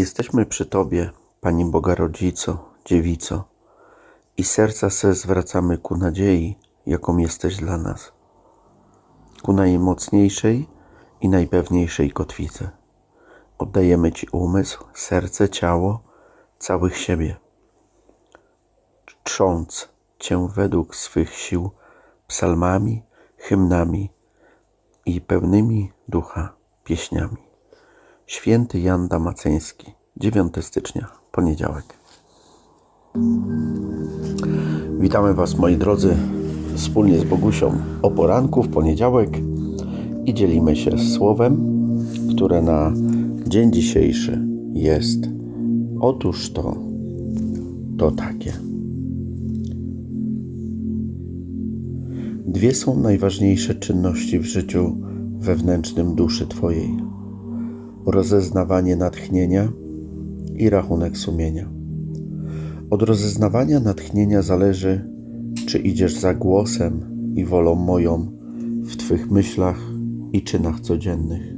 Jesteśmy przy Tobie, Pani Boga Rodzico, Dziewico, i serca se zwracamy ku nadziei, jaką jesteś dla nas, ku najmocniejszej i najpewniejszej kotwicy. Oddajemy Ci umysł, serce, ciało, całych siebie, trząc Cię według swych sił psalmami, hymnami i pełnymi ducha pieśniami. Święty Jan Damaceński, 9 stycznia, poniedziałek. Witamy Was, moi drodzy, wspólnie z Bogusią o poranku w poniedziałek i dzielimy się słowem, które na dzień dzisiejszy jest otóż to, to takie. Dwie są najważniejsze czynności w życiu wewnętrznym duszy Twojej: rozeznawanie natchnienia i rachunek sumienia. Od rozeznawania natchnienia zależy, czy idziesz za głosem i wolą moją w Twych myślach i czynach codziennych.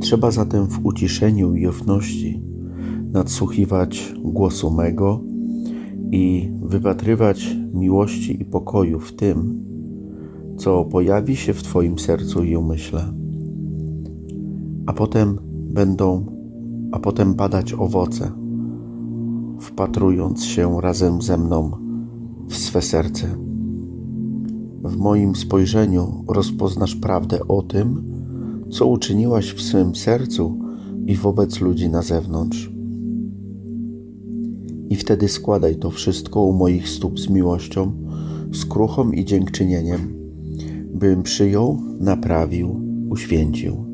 Trzeba zatem w uciszeniu i ufności nadsłuchiwać głosu mego i wypatrywać miłości i pokoju w tym, co pojawi się w Twoim sercu i umyśle. A potem będą, a potem badać owoce, wpatrując się razem ze mną w swe serce. W moim spojrzeniu rozpoznasz prawdę o tym, co uczyniłaś w swym sercu i wobec ludzi na zewnątrz. I wtedy składaj to wszystko u moich stóp z miłością, skruchą i dziękczynieniem, bym przyjął, naprawił, uświęcił.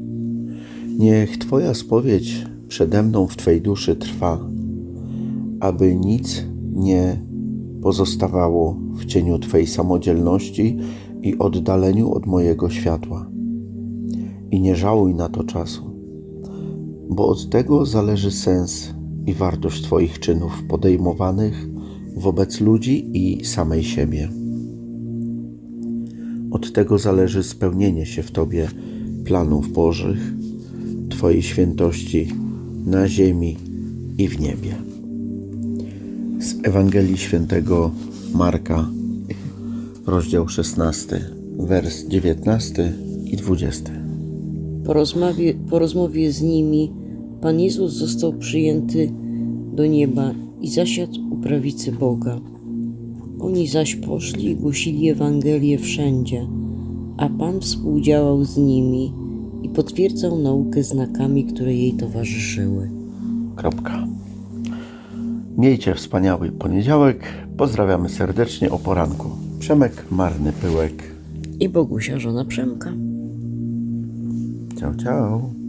Niech Twoja spowiedź przede mną w Twej duszy trwa, aby nic nie pozostawało w cieniu Twej samodzielności i oddaleniu od mojego światła. I nie żałuj na to czasu, bo od tego zależy sens i wartość Twoich czynów podejmowanych wobec ludzi i samej siebie. Od tego zależy spełnienie się w Tobie planów Bożych, Twojej świętości na ziemi i w niebie. Z Ewangelii Świętego Marka, rozdział 16, wers 19 i 20. Po rozmowie, po rozmowie z nimi Pan Jezus został przyjęty do nieba i zasiadł u prawicy Boga. Oni zaś poszli i głosili Ewangelię wszędzie, a Pan współdziałał z nimi potwierdzał naukę znakami, które jej towarzyszyły. Kropka. Miejcie wspaniały poniedziałek. Pozdrawiamy serdecznie o poranku. Przemek Marny Pyłek. I Bogusia, żona Przemka. Ciao, ciao.